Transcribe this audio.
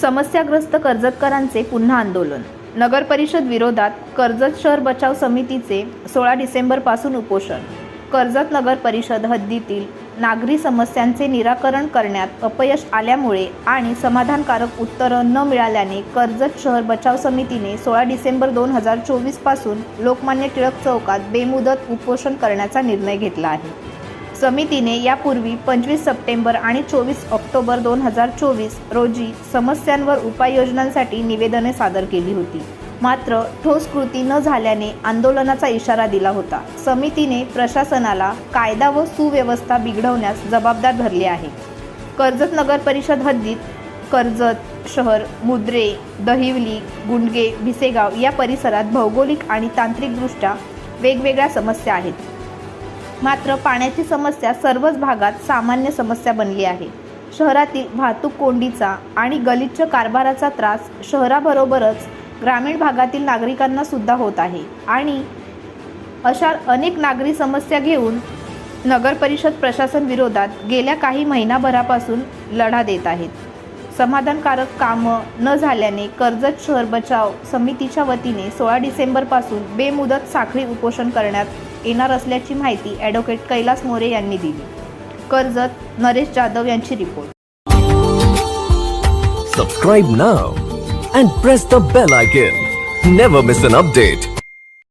समस्याग्रस्त कर्जतकरांचे पुन्हा आंदोलन. नगर परिषद विरोधात कर्जत शहर बचाव समितीचे सोळा डिसेंबरपासून उपोषण. कर्जत नगर परिषद हद्दीतील नागरी समस्यांचे निराकरण करण्यात अपयश आल्यामुळे आणि समाधानकारक उत्तरं न मिळाल्याने कर्जत शहर बचाव समितीने सोळा डिसेंबर दोन हजार चोवीसपासून लोकमान्य टिळक चौकात बेमुदत उपोषण करण्याचा निर्णय घेतला आहे. समितीने यापूर्वी पंचवीस सप्टेंबर आणि चोवीस ऑक्टोबर दोन हजार चोवीस रोजी समस्यांवर उपाययोजनांसाठी निवेदने सादर केली होती. मात्र ठोस कृती न झाल्याने आंदोलनाचा इशारा दिला होता. समितीने प्रशासनाला कायदा व सुव्यवस्था बिघडवण्यास जबाबदार धरले आहे. कर्जत नगर परिषद हद्दीत कर्जत शहर मुद्रे दहिवली गुंडगे भिसेगाव या परिसरात भौगोलिक आणि तांत्रिकदृष्ट्या वेगवेगळ्या समस्या आहेत. मात्र पाण्याची समस्या सर्वच भागात सामान्य समस्या बनली आहे. शहरातील वाहतूक कोंडीचा आणि गलिच्छ कारभाराचा त्रास शहराबरोबरच ग्रामीण भागातील नागरिकांना सुद्धा होत आहे आणि अशा अनेक नागरी समस्या घेऊन नगर परिषद प्रशासन विरोधात गेल्या काही महिनाभरापासून लढा देत आहेत. समाधानकारक कामं न झाल्याने कर्जत शहर बचाव समितीच्या वतीने सोळा डिसेंबरपासून बेमुदत साखळी उपोषण करण्यात येणार असल्याची माहिती अॅडव्होकेट कैलास मोरे यांनी दिली. कर्जत नरेश जाधव यांची report. Subscribe now and press the bell icon never miss an update